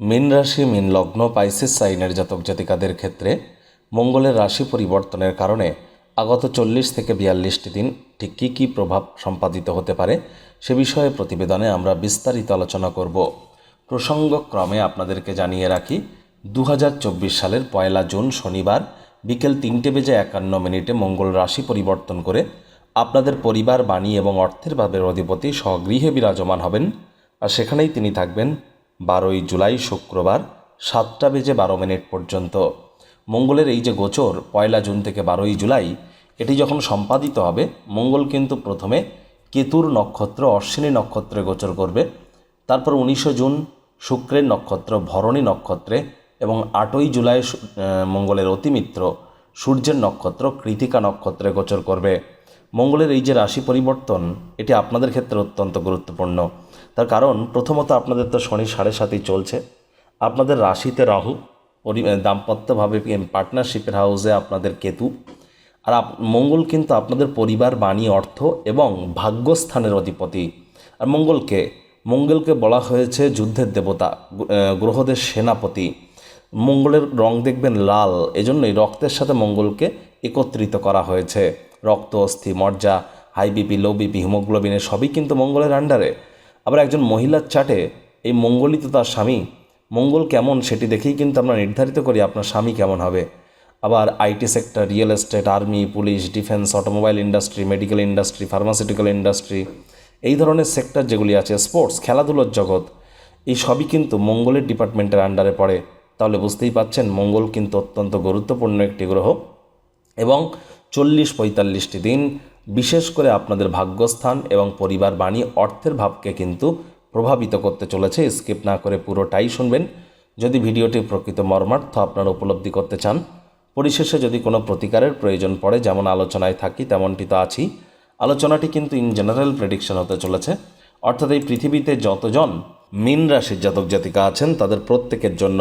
মীন রাশি, মীন লগ্ন, পাইসিস সাইনের জাতক জাতিকাদের ক্ষেত্রে মঙ্গলের রাশি পরিবর্তনের কারণে আগত চল্লিশ থেকে বিয়াল্লিশটি দিন ঠিক কী কী প্রভাব সম্পাদিত হতে পারে সে বিষয়ে প্রতিবেদনে আমরা বিস্তারিত আলোচনা করব। প্রসঙ্গক্রমে আপনাদেরকে জানিয়ে রাখি দু হাজার চব্বিশ সালের পয়লা জুন শনিবার বিকেল তিনটে বেজে একান্ন মিনিটে মঙ্গল রাশি পরিবর্তন করে আপনাদের পরিবার, বাণী এবং অর্থের ভাবের অধিপতি স্বগৃহে বিরাজমান হবেন। আর সেখানেই তিনি থাকবেন বারোই জুলাই শুক্রবার সাতটা বেজে বারো মিনিট পর্যন্ত। মঙ্গলের এই যে গোচর, পয়লা জুন থেকে বারোই জুলাই, এটি যখন সম্পাদিত হবে, মঙ্গল কিন্তু প্রথমে কেতুর নক্ষত্র, অশ্বিনী নক্ষত্রে গোচর করবে। তারপর উনিশে জুন শুক্রের নক্ষত্র, ভরণী নক্ষত্রে এবং আটই জুলাই মঙ্গলের অতিমিত্র সূর্যের নক্ষত্র, কৃতিকা নক্ষত্রে গোচর করবে। মঙ্গলের এই যে রাশি পরিবর্তন, এটি আপনাদের ক্ষেত্রে অত্যন্ত গুরুত্বপূর্ণ। তার কারণ প্রথমত আপনাদের তো শনি সাড়ে সাতই চলছে। আপনাদের রাশিতে রাহু দাম্পত্যভাবে পার্টনারশিপের হাউসে আপনাদের কেতু। আর মঙ্গল কিন্তু আপনাদের পরিবার, বাণী, অর্থ এবং ভাগ্যস্থানের অধিপতি। আর মঙ্গলকে মঙ্গলকে বলা হয়েছে যুদ্ধের দেবতা গ্রহদের সেনাপতি। মঙ্গলের রং দেখবেন লাল, এজন্যই রক্তের সাথে মঙ্গলকে একত্রিত করা হয়েছে। রক্ত, অস্থি মর্যা হাই বিপি লো বিপি হিমোগ্লোবিনের সবই কিন্তু মঙ্গলের আন্ডারে আবার একজন মহিলার চাটে এই মঙ্গলই তো তার স্বামী, মঙ্গল কেমন সেটি দেখেই কিন্তু আমরা নির্ধারিত করি আপনার স্বামী কেমন হবে। আবার IT sector real estate army police defence automobile industry medical industry pharmaceutical industry এই ধরনের সেক্টর যেগুলি আছে স্পোর্টস খেলাধুলোর জগৎ, এই সবই কিন্তু মঙ্গলের ডিপার্টমেন্টের আন্ডারে পড়ে। তাহলে বুঝতেই পাচ্ছেন, মঙ্গল কিন্তু অত্যন্ত গুরুত্বপূর্ণ একটি গ্রহ। এবং চল্লিশ পঁয়তাল্লিশটি দিন বিশেষ করে আপনাদের ভাগ্যস্থান এবং পরিবার বাণী অর্থের ভাবকে কিন্তু প্রভাবিত করতে চলেছে। স্কিপ না করে পুরোটাই শুনবেন। যদি ভিডিওটি প্রকৃত মর্মার্থ আপনারা উপলব্ধি করতে চান, পরিশেষে যদি কোনো প্রতিকারের প্রয়োজন পড়ে, যেমন আলোচনায় থাকি, তেমনটি তো আছি। আলোচনাটি কিন্তু ইন জেনারেল প্রেডিকশন হতে চলেছে। অর্থাৎ এই পৃথিবীতে যতজন মিন রাশির জাতক জাতিকা আছেন, তাদের প্রত্যেকের জন্য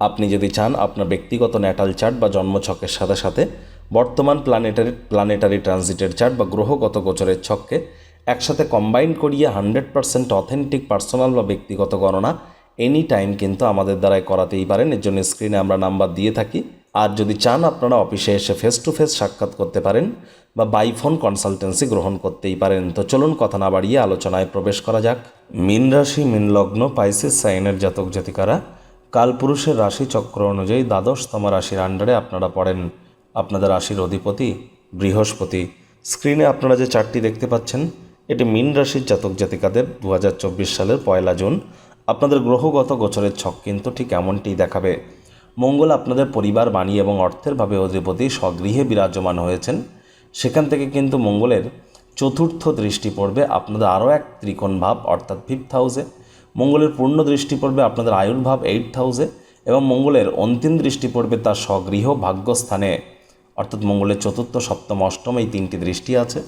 আপনি যদি চান, আপনার ব্যক্তিগত ন্যাটাল চার্ট বা জন্মছকের সাথে সাথে বর্তমান প্ল্যানেটারি প্ল্যানেটারি ট্রানজিটের চার্ট বা গ্রহগত গোচরের ছককে একসাথে কম্বাইন করিয়ে হান্ড্রেড পার্সেন্ট অথেন্টিক পার্সোনাল বা ব্যক্তিগত গণনা এনি টাইম কিন্তু আমাদের দ্বারাই করাতেই পারেন। এর জন্য স্ক্রিনে আমরা নাম্বার দিয়ে থাকি। আর যদি চান, আপনারা অফিসে এসে ফেস টু ফেস সাক্ষাৎ করতে পারেন বা বাইফোন কনসালটেন্সি গ্রহণ করতেই পারেন। তো চলুন কথা না বাড়িয়ে আলোচনায় প্রবেশ করা যাক। মীন রাশি, মীন লগ্ন, পাইসিস, সাইনের জাতক জাতিকারা, কালপুরুষের রাশি চক্র অনুযায়ী দ্বাদশতম রাশির আন্ডারে আপনারা পড়েন। আপনাদের রাশির অধিপতি বৃহস্পতি। স্ক্রিনে আপনারা যে চারটি দেখতে পাচ্ছেন, এটি মিন রাশির জাতক জাতিকাদের দু হাজার চব্বিশ সালের পয়লা জুন। আপনাদের গ্রহগত গোচরের ছক কিন্তু ঠিক এমনটিই দেখাবে। মঙ্গল আপনাদের পরিবার, বাণী এবং অর্থের ভাবে অধিপতি স্বগৃহে বিরাজমান হয়েছেন। সেখান থেকে কিন্তু মঙ্গলের চতুর্থ দৃষ্টি পড়বে আপনাদের আরও এক ত্রিকোণ ভাব, অর্থাৎ ফিফথ হাউসে মঙ্গলের পূর্ণ দৃষ্টি পড়বে আপনাদের আয়ুর ভাব এইট হাউসে এবং মঙ্গলের অন্তিম দৃষ্টি পড়বে তার স্বগৃহ ভাগ্যস্থানে। অর্থাৎ মঙ্গলের চতুর্থ, সপ্তম, অষ্টম এই তিনটি দৃষ্টি আছে।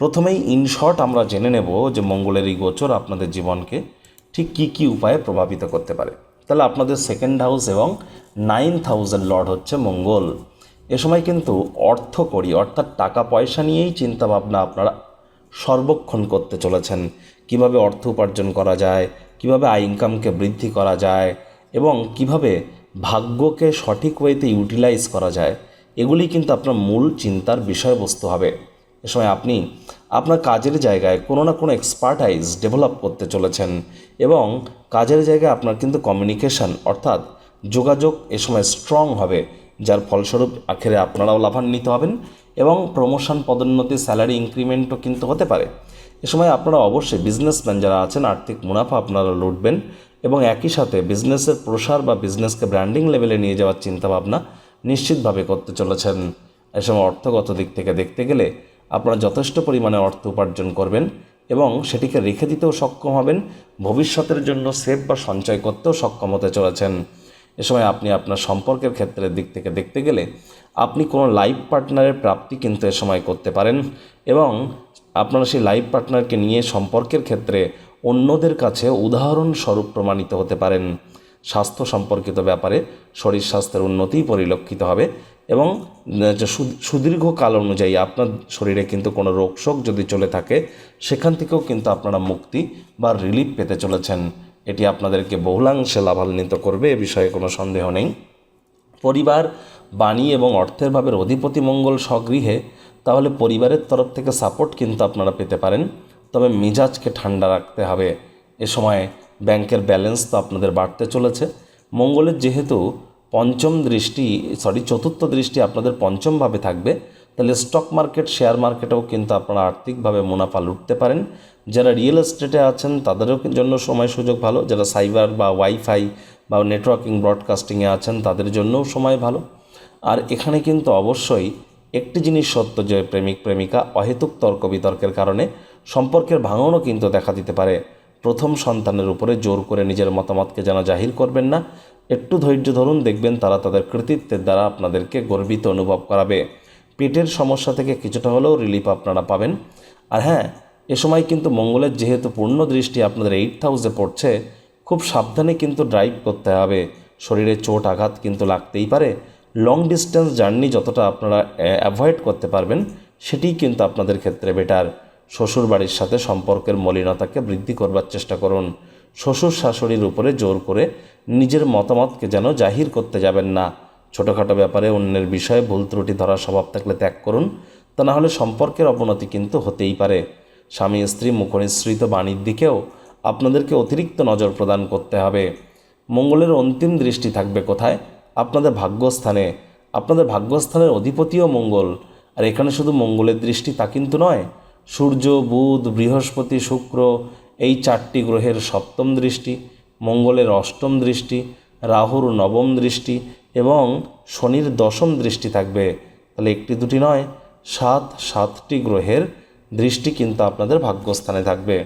প্রথমেই ইনশর্ট আমরা জেনে নেব যে মঙ্গলের এই গোচর আপনাদের জীবনকে ঠিক কী কী উপায়ে প্রভাবিত করতে পারে। তাহলে আপনাদের সেকেন্ড হাউস এবং নাইন্থ হাউসের লর্ড হচ্ছে মঙ্গল। এ সময় কিন্তু অর্থ করি, অর্থাৎ টাকা পয়সা নিয়েই চিন্তাভাবনা আপনারা সর্বক্ষণ করতে চলেছেন। কীভাবে অর্থ উপার্জন করা যায়, কীভাবে আয় ইনকামকে বৃদ্ধি করা যায় এবং কীভাবে ভাগ্যকে সঠিক ওয়েতে ইউটিলাইজ করা যায় এগুলি কিন্তু আপনার মূল চিন্তার বিষয়বস্তু হবে। এ সময় আপনি আপনার কাজের জায়গায় কোনো না কোনো এক্সপার্টাইজ ডেভেলপ করতে চলেছেন এবং কাজের জায়গায় আপনার কিন্তু কমিউনিকেশন অর্থাৎ যোগাযোগ এ সময় স্ট্রং হবে, যার ফলস্বরূপ আখেরে আপনারাও লাভান্বিত হবেন এবং প্রমোশন পদোন্নতি স্যালারি ইনক্রিমেন্টও কিন্তু হতে পারে। এ সময় আপনারা অবশ্যই বিজনেসম্যান যারা আছেন, আর্থিক মুনাফা আপনারা লুটবেন এবং একই সাথে বিজনেসের প্রসার বা বিজনেসকে ব্র্যান্ডিং লেভেলে নিয়ে যাওয়ার চিন্তাভাবনা নিশ্চিতভাবে করতে চলেছেন। এ সময় অর্থগত দিক থেকে দেখতে গেলে আপনারা যথেষ্ট পরিমাণে অর্থ উপার্জন করবেন এবং সেটিকে রেখে দিতেও সক্ষম হবেন, ভবিষ্যতের জন্য সেভ বা সঞ্চয় করতেও সক্ষম হতে চলেছেন। এ সময় আপনি আপনার সম্পর্কের ক্ষেত্রের দিক থেকে দেখতে গেলে আপনি কোনো লাইফ পার্টনারের প্রাপ্তি কিন্তু এ সময় করতে পারেন এবং আপনারা সেই লাইফ পার্টনারকে নিয়ে সম্পর্কের ক্ষেত্রে অন্যদের কাছে উদাহরণস্বরূপ প্রমাণিত হতে পারেন। স্বাস্থ্য সম্পর্কিত ব্যাপারে শরীর স্বাস্থ্যের উন্নতিই পরিলক্ষিত হবে এবং যে সু- সুদীর্ঘকাল অনুযায়ী আপনার শরীরে কিন্তু কোনো রোগশোক যদি চলে থাকে, সেখান থেকেও কিন্তু আপনারা মুক্তি বা রিলিফ পেতে চলেছেন। এটি আপনাদেরকে বহুলাংশে লাভান্বিত করবে, এ বিষয়ে কোনো সন্দেহ নেই। পরিবার, বাণী এবং অর্থের ভাবের অধিপতি মঙ্গল স্বগৃহে, তাহলে পরিবারের তরফ থেকে সাপোর্ট কিন্তু আপনারা পেতে পারেন। তবে মেজাজকে ঠান্ডা রাখতে হবে। এ সময় ব্যাংকের ব্যালেন্স তো আপনাদের বাড়তে চলেছে। মঙ্গলের যেহেতু পঞ্চম দৃষ্টি সরি চতুর্থ দৃষ্টি আপনাদের পঞ্চমভাবে থাকবে, তাহলে স্টক মার্কেট শেয়ার মার্কেটেও কিন্তু আপনারা আর্থিকভাবে মুনাফা লুটতে পারেন। যারা রিয়েল এস্টেটে আছেন, তাদেরও জন্য সময় সুযোগ ভালো। যারা সাইবার বা ওয়াইফাই বা নেটওয়ার্কিং ব্রডকাস্টিংয়ে আছেন, তাদের জন্যও সময় ভালো। আর এখানে কিন্তু অবশ্যই একটি জিনিস সত্য যে প্রেমিক, প্রেমিকা অহেতুক তর্ক বিতর্কের কারণে সম্পর্কের ভাঙনও কিন্তু দেখা দিতে পারে। প্রথম সন্তানের উপরে জোর করে নিজের মতামতকে যেন জাহির করবেন না, একটু ধৈর্য ধরুন, দেখবেন তারা তাদের কৃতিত্বের দ্বারা আপনাদেরকে গর্বিত অনুভব করাবে। পেটের সমস্যা থেকে কিছুটা হলেও রিলিফ আপনারা পাবেন। আর হ্যাঁ এ সময় কিন্তু মঙ্গলের যেহেতু পূর্ণ দৃষ্টি আপনাদের এইট হাউসে পড়ছে, খুব সাবধানে কিন্তু ড্রাইভ করতে হবে। শরীরে চোট, আঘাত কিন্তু লাগতেই পারে। লং ডিস্টেন্স জার্নি যতটা আপনারা অ্যাভয়েড করতে পারবেন, সেটিই কিন্তু আপনাদের ক্ষেত্রে বেটার শ্বশুর বাড়ির সাথে সম্পর্কের মলিনতাকে বৃদ্ধি করবার চেষ্টা করুন। শ্বশুর শাশুড়ির উপরে জোর করে নিজের মতামতকে যেন জাহির করতে যাবেন না। ছোটোখাটো ব্যাপারে অন্যের বিষয়ে ভুল ত্রুটি ধরার স্বভাব থাকলে ত্যাগ করুন, তা না হলে সম্পর্কের অবনতি কিন্তু হতেই পারে। স্বামী স্ত্রী মুখনিসৃত বাণীর দিকেও আপনাদেরকে অতিরিক্ত নজর প্রদান করতে হবে। মঙ্গলের অন্তিম দৃষ্টি থাকবে কোথায়? আপনাদের ভাগ্যস্থানে। আপনাদের ভাগ্যস্থানের অধিপতিও মঙ্গল। আর এখানে শুধু মঙ্গলের দৃষ্টি তা কিন্তু নয় সূর্য, বুধ, বৃহস্পতি, শুক্র এই চারটি গ্রহের সপ্তম দৃষ্টি, মঙ্গলের অষ্টম দৃষ্টি, রাহুর নবম দৃষ্টি এবং শনির দশম দৃষ্টি থাকবে। তাহলে একটি দুটি নয়, সাত, সাতটি গ্রহের দৃষ্টি কিন্তু আপনাদের ভাগ্যস্থানে থাকবে।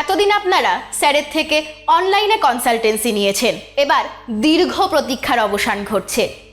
এতদিন আপনারা স্যারের থেকে অনলাইনে কনসালটেন্সি নিয়েছেন। এবার দীর্ঘ প্রতীক্ষার অবসান ঘটছে।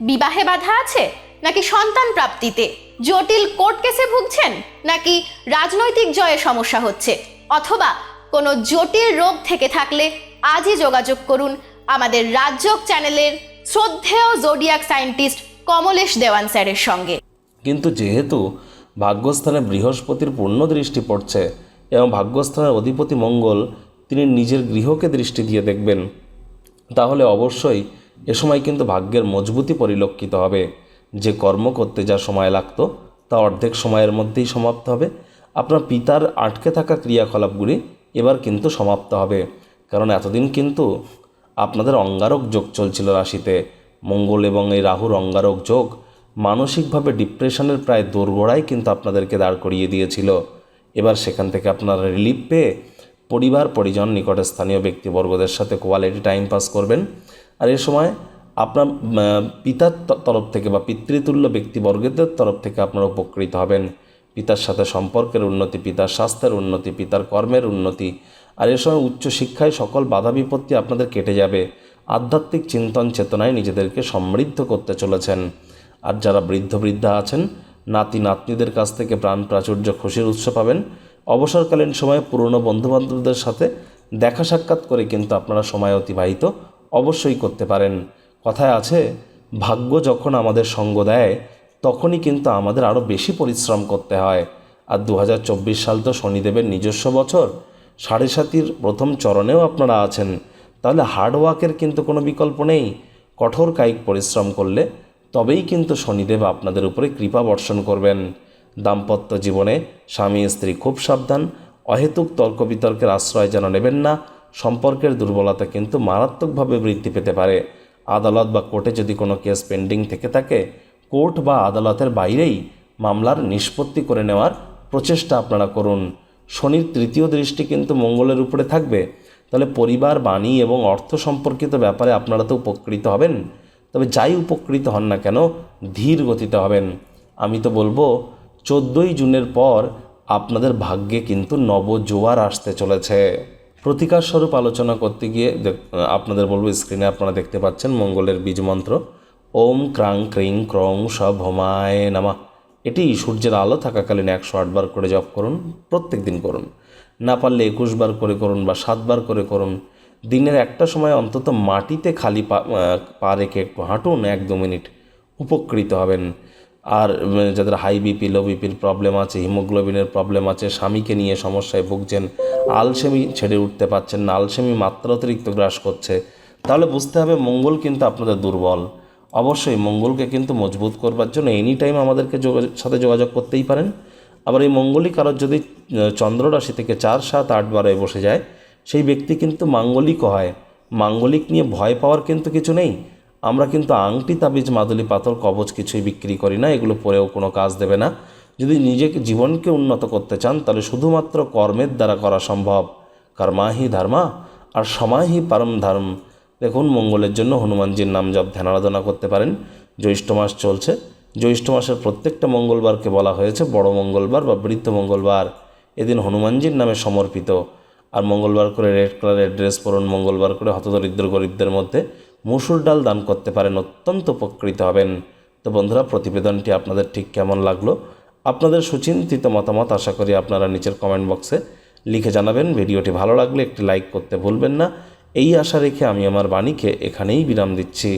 বিবাহে বাধা আছে? নাকি সন্তান প্রাপ্তিতে? জটিল কোর্ট কেসে ভুগছেন? নাকি রাজনৈতিক জয়ে সমস্যা হচ্ছে? অথবা কোনো জটিল রোগ থেকে থাকলে আজই যোগাযোগ করুন আমাদের রাজ্যক চ্যানেলের শ্রদ্ধেয় জোডিয়াক সায়েন্টিস্ট কমলেশ দেওয়ান স্যারের সঙ্গে। কিন্তু যেহেতু ভাগ্যস্থানে বৃহস্পতির পূর্ণ দৃষ্টি পড়ছে এবং ভাগ্যস্থানের অধিপতি মঙ্গল তিনি নিজের গৃহকে দৃষ্টি দিয়ে দেখবেন, তাহলে অবশ্যই এ সময় কিন্তু ভাগ্যের মজবুতি পরিলক্ষিত হবে। যে কর্ম করতে যা সময় লাগতো, তা অর্ধেক সময়ের মধ্যেই সমাপ্ত হবে। আপনার পিতার আটকে থাকা ক্রিয়াকলাপগুলি এবার কিন্তু সমাপ্ত হবে। কারণ এতদিন কিন্তু আপনাদের অঙ্গারক যোগ চলছিল রাশিতে। মঙ্গল এবং এই রাহুর অঙ্গারক যোগ মানসিকভাবে ডিপ্রেশনের প্রায় দোরগোড়ায় কিন্তু আপনাদেরকে দাঁড় করিয়ে দিয়েছিল। এবার সেখান থেকে আপনারা রিলিফ পেয়ে পরিবার পরিজন নিকটে স্থানীয় ব্যক্তিবর্গদের সাথে কোয়ালিটি টাইম পাস করবেন। আর এ সময় আপনার পিতার তরফ থেকে বা পিতৃতুল্য ব্যক্তিবর্গদের তরফ থেকে আপনারা উপকৃত হবেন। পিতার সাথে সম্পর্কের উন্নতি, পিতার স্বাস্থ্যের উন্নতি, পিতার কর্মের উন্নতি। আর এ সময় উচ্চশিক্ষায় সকল বাধা বিপত্তি আপনাদের কেটে যাবে। আধ্যাত্মিক চিন্তন চেতনায় নিজেদেরকে সমৃদ্ধ করতে চলেছেন। আর যারা বৃদ্ধ বৃদ্ধা আছেন, নাতি নাতনিদের কাছ থেকে প্রাণ প্রাচুর্য খুশির উৎস পাবেন। অবসরকালীন সময়ে পুরনো বন্ধুবান্ধবদের সাথে দেখা সাক্ষাৎ করে কিন্তু আপনারা সময় অতিবাহিত অবশ্যই করতে পারেন। কথায় আছে, ভাগ্য যখন আমাদের সঙ্গ দেয়, তখনই কিন্তু আমাদের আরও বেশি পরিশ্রম করতে হয়। আর দু হাজার চব্বিশ সাল তো শনিদেবের নিজস্ব বছর, সাড়ে সাতির প্রথম চরণেও আপনারা আছেন। তাহলে হার্ডওয়ার্কের কিন্তু কোনো বিকল্প নেই। কঠোর কায়িক পরিশ্রম করলে তবেই কিন্তু শনিদেব আপনাদের উপরে কৃপা বর্ষণ করবেন। দাম্পত্য জীবনে স্বামী স্ত্রী খুব সাবধান, অহেতুক তর্ক বিতর্কের আশ্রয় যেন নেবেন না সম্পর্কের দুর্বলতা কিন্তু মারাত্মকভাবে বৃদ্ধি পেতে পারে। আদালত বা কোর্টে যদি কোনো কেস পেন্ডিং থেকে থাকে, কোর্ট বা আদালতের বাইরেই মামলার নিষ্পত্তি করে নেওয়ার প্রচেষ্টা আপনারা করুন। শনির তৃতীয় দৃষ্টি কিন্তু মঙ্গলের উপরে থাকবে। তাহলে পরিবার, বাণী এবং অর্থ সম্পর্কিত ব্যাপারে আপনারা তো উপকৃত হবেন। তবে যাই উপকৃত হন না কেন, ধীর গতিতে হবেন। আমি তো বলব, চোদ্দোই জুনের পর আপনাদের ভাগ্যে কিন্তু নবজোয়ার আসতে চলেছে। প্রতিকার স্বরূপ আলোচনা করতে গিয়ে আপনাদের বলব স্ক্রিনে আপনারা দেখতে পাচ্ছেন মঙ্গলের বীজ মন্ত্র। ওম ক্রাং ক্রিং ক্রং সব হোমায় নামা। এটি সূর্যের আলো থাকাকালীন একশো আটবার করে জপ করুন, প্রত্যেক দিন করুন। না পারলে একুশ বার করে করুন বা সাতবার করে করুন। দিনের একটা সময় অন্তত মাটিতে খালি পা পা রেখে একটু হাঁটুন এক দু মিনিট। উপকৃত হবেন। আর যাদের হাই বিপি লো বিপির প্রবলেম আছে হিমোগ্লোবিনের প্রবলেম আছে, স্বামীকে নিয়ে সমস্যায় ভুগছেন আলসেমি ছেড়ে উঠতে পারছেন না আলসেমি মাত্রা অতিরিক্ত গ্রাস করছে, তাহলে বুঝতে হবে মঙ্গল কিন্তু আপনাদের দুর্বল। অবশ্যই মঙ্গলকে কিন্তু মজবুত করবার জন্য এনি টাইম আমাদেরকে সাথে যোগাযোগ করতেই পারেন। আবার এই মঙ্গলই কারোর যদি চন্দ্র রাশি থেকে চার, সাত, আট বারে বসে যায়, সেই ব্যক্তি কিন্তু মাঙ্গলিক হয়। মাঙ্গলিক নিয়ে ভয় পাওয়ার কিন্তু কিছু নেই। আমরা কিন্তু আংটি, তাবিজ, মাদুলি, পাথর, কবচ কিছুই বিক্রি করি না, এগুলো পরেও কোনো কাজ দেবে না। যদি নিজেকে, জীবনকে উন্নত করতে চান, তাহলে শুধুমাত্র কর্মের দ্বারা করা সম্ভব। কর্মাহি ধর্মা, আর সমাহি পারম ধর্ম। দেখুন, মঙ্গলের জন্য হনুমানজির নাম জপ, ধ্যান আরাধনা করতে পারেন। জ্যৈষ্ঠ মাস চলছে। জ্যৈষ্ঠ মাসের প্রত্যেকটা মঙ্গলবারকে বলা হয়েছে, বড় মঙ্গলবার বা বৃদ্ধ মঙ্গলবার। এদিন হনুমানজির নামে সমর্পিত। আর মঙ্গলবার করে রেড কালারের ড্রেস পরুন, মঙ্গলবার করে হতদরিদ্র গরিবদের মধ্যে। মুসুর ডাল দান করতে পারেন, অত্যন্ত উপকৃত হবেন। তো বন্ধুরা, প্রতিবেদনটি আপনাদের ঠিক কেমন লাগল? আপনাদের সুচিন্তিত মতামত আশা করি আপনারা নিচের কমেন্ট বক্সে লিখে জানাবেন। ভিডিওটি ভালো লাগলে একটি লাইক করতে ভুলবেন না। এই আশা রেখে আমি আমার বাণীকে এখানেই বিরাম দিচ্ছি।